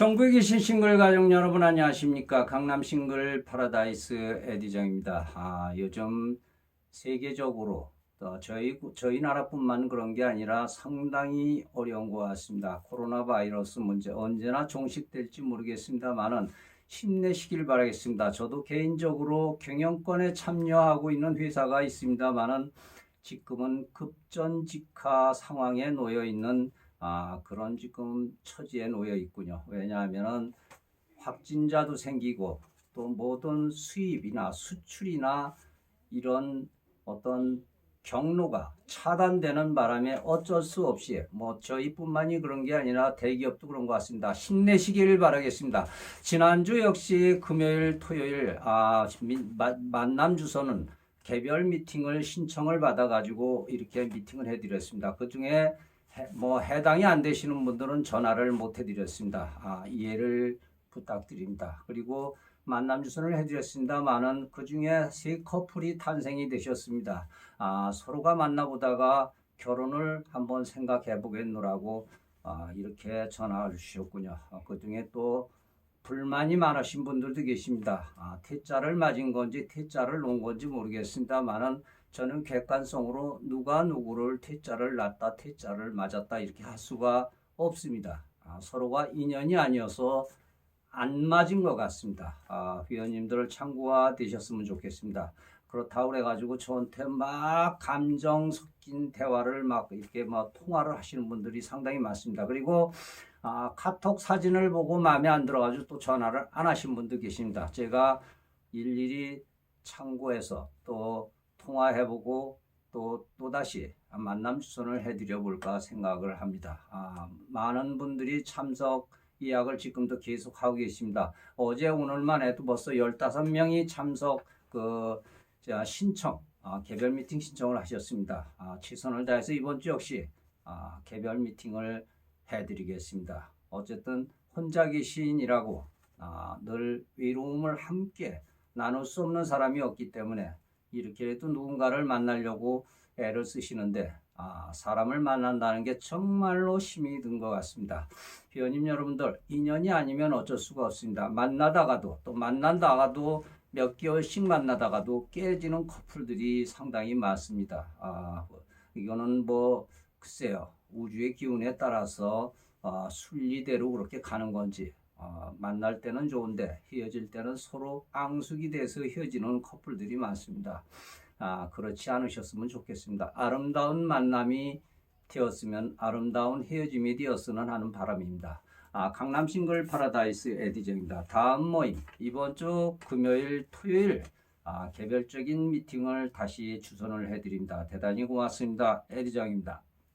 전국에 계신 싱글 가족 여러분 안녕하십니까 강남 싱글 파라다이스 에디정입니다. 아, 요즘 세계적으로 또 저희 저희 나라뿐만 그런 게 아니라 상당히 어려운 것 같습니다. 코로나 바이러스 문제 언제나 종식될지 모르겠습니다만은 힘내시길 바라겠습니다. 저도 개인적으로 경영권에 참여하고 있는 회사가 있습니다만은 지금은 급전직하 상황에 놓여 있는 아, 그런 지금 처지에 놓여 있군요. 왜냐하면은 확진자도 생기고 또 모든 수입이나 수출이나 이런 어떤 경로가 차단되는 바람에 어쩔 수 없이 뭐 저희뿐만이 그런 게 아니라 대기업도 그런 것 같습니다. 힘내시길 바라겠습니다. 지난주 역시 금요일, 토요일 아, 만남 주소는 개별 미팅을 신청을 받아가지고 이렇게 미팅을 해드렸습니다. 그 중에 해- 뭐 해당이 안 되시는 분들은 전화를 못 해드렸습니다. 아, 이해를 부탁드립니다. 그리고 만남 주선을 해드렸습니다만은 그 중에 세 커플이 탄생이 되셨습니다. 아, 서로가 만나보다가 결혼을 한번 생각해 보겠노라고 아, 이렇게 전화를 주셨군요. 아, 그 중에 또 불만이 많으신 분들도 계십니다. 아, 태자를 맞은 건지 태자를 놓은 건지 모르겠습니다만은 저는 객관성으로 누가 누구를 태자를 낳다 태자를 맞았다 이렇게 할 수가 없습니다. 아, 서로가 인연이 아니어서 안 맞은 것 같습니다. 아, 위원님들 참고가 되셨으면 좋겠습니다. 그렇다고 그래가지고 저한테 막 감정 섞인 대화를 막 이렇게 막 통화를 하시는 분들이 상당히 많습니다. 그리고 아, 카톡 사진을 보고 마음에 안 들어가지고 또 전화를 안 하신 분도 계십니다. 제가 일일이 참고해서 또 통화해보고 또 또다시 만남 추천을 해드려 볼까 생각을 합니다. 아, 많은 분들이 참석 예약을 지금도 계속 하고 계십니다. 어제 오늘만 해도 벌써 15명이 참석 그 자, 신청 아, 개별 미팅 신청을 하셨습니다. 아, 최선을 다해서 이번 주 역시 아, 개별 미팅을 해드리겠습니다. 어쨌든 혼자 계신이라고 아, 늘 외로움을 함께 나눌 수 없는 사람이 없기 때문에 이렇게라도 누군가를 만나려고 애를 쓰시는데 아, 사람을 만난다는 게 정말로 힘이 든 것 같습니다. 회원님 여러분들 인연이 아니면 어쩔 수가 없습니다. 만나다가도 또 만난다가도 몇 개월씩 만나다가도 깨지는 커플들이 상당히 많습니다. 아, 이거는 뭐 글쎄요 우주의 기운에 따라서 아, 순리대로 그렇게 가는 건지 아, 만날 때는 좋은데 헤어질 때는 서로 앙숙이 돼서 헤어지는 커플들이 많습니다. 아, 그렇지 않으셨으면 좋겠습니다. 아름다운 만남이 되었으면 아름다운 헤어짐이 되었으면 하는 바람입니다. 아, 강남 싱글 파라다이스 에디정입니다. 다음 모임 이번 주 금요일, 토요일 아, 개별적인 미팅을 다시 주선을 해드립니다. 대단히 고맙습니다. 에디정입니다.